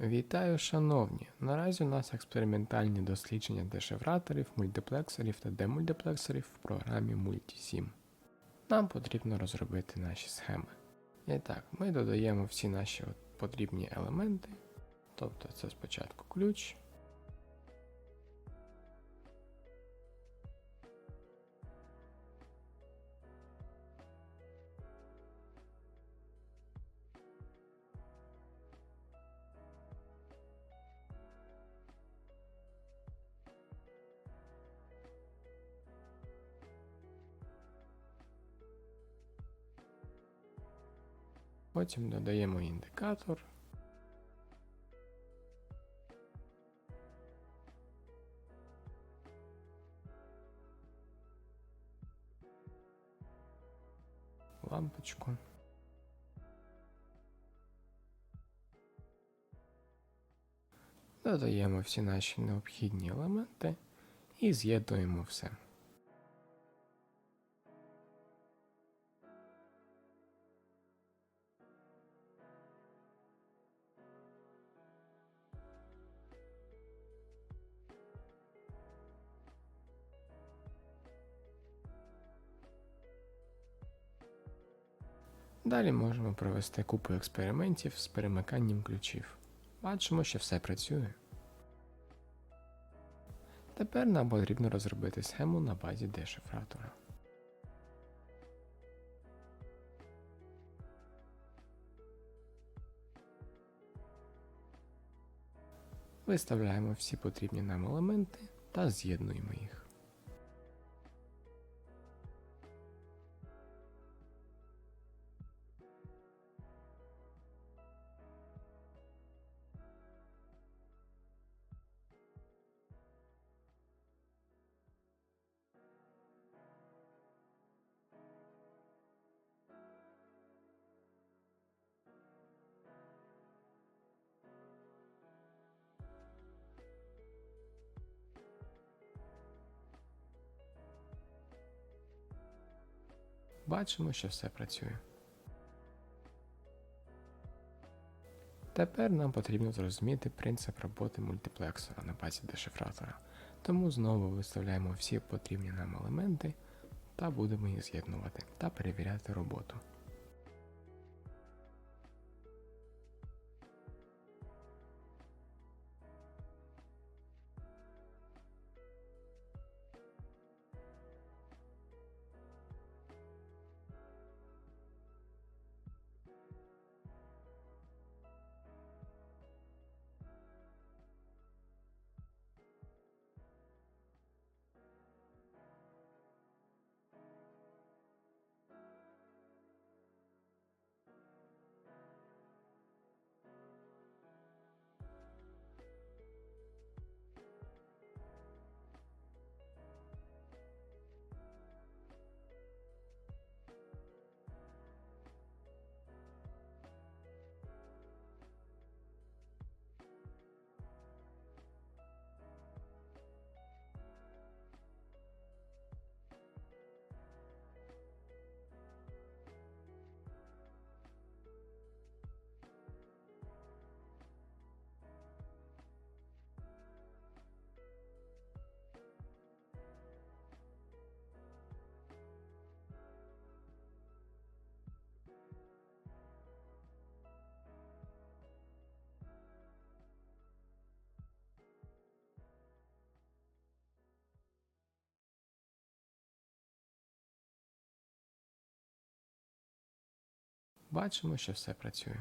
Вітаю, шановні! Наразі у нас експериментальні дослідження дешевраторів, мультиплексорів та демультиплексорів в програмі Multisim. Нам потрібно розробити наші схеми. І так, ми додаємо всі наші потрібні елементи. Тобто це спочатку ключ. Потім додаємо індикатор. Лампочку. Додаємо всі наші необхідні елементи і з'єднуємо все. Далі можемо провести купу експериментів з перемиканням ключів. Бачимо, що все працює. Тепер нам потрібно розробити схему на базі дешифратора. Виставляємо всі потрібні нам елементи та з'єднуємо їх. Бачимо, що все працює. Тепер нам потрібно зрозуміти принцип роботи мультиплексора на базі дешифратора, тому знову виставляємо всі потрібні нам елементи та будемо їх з'єднувати та перевіряти роботу. Бачимо, що все працює.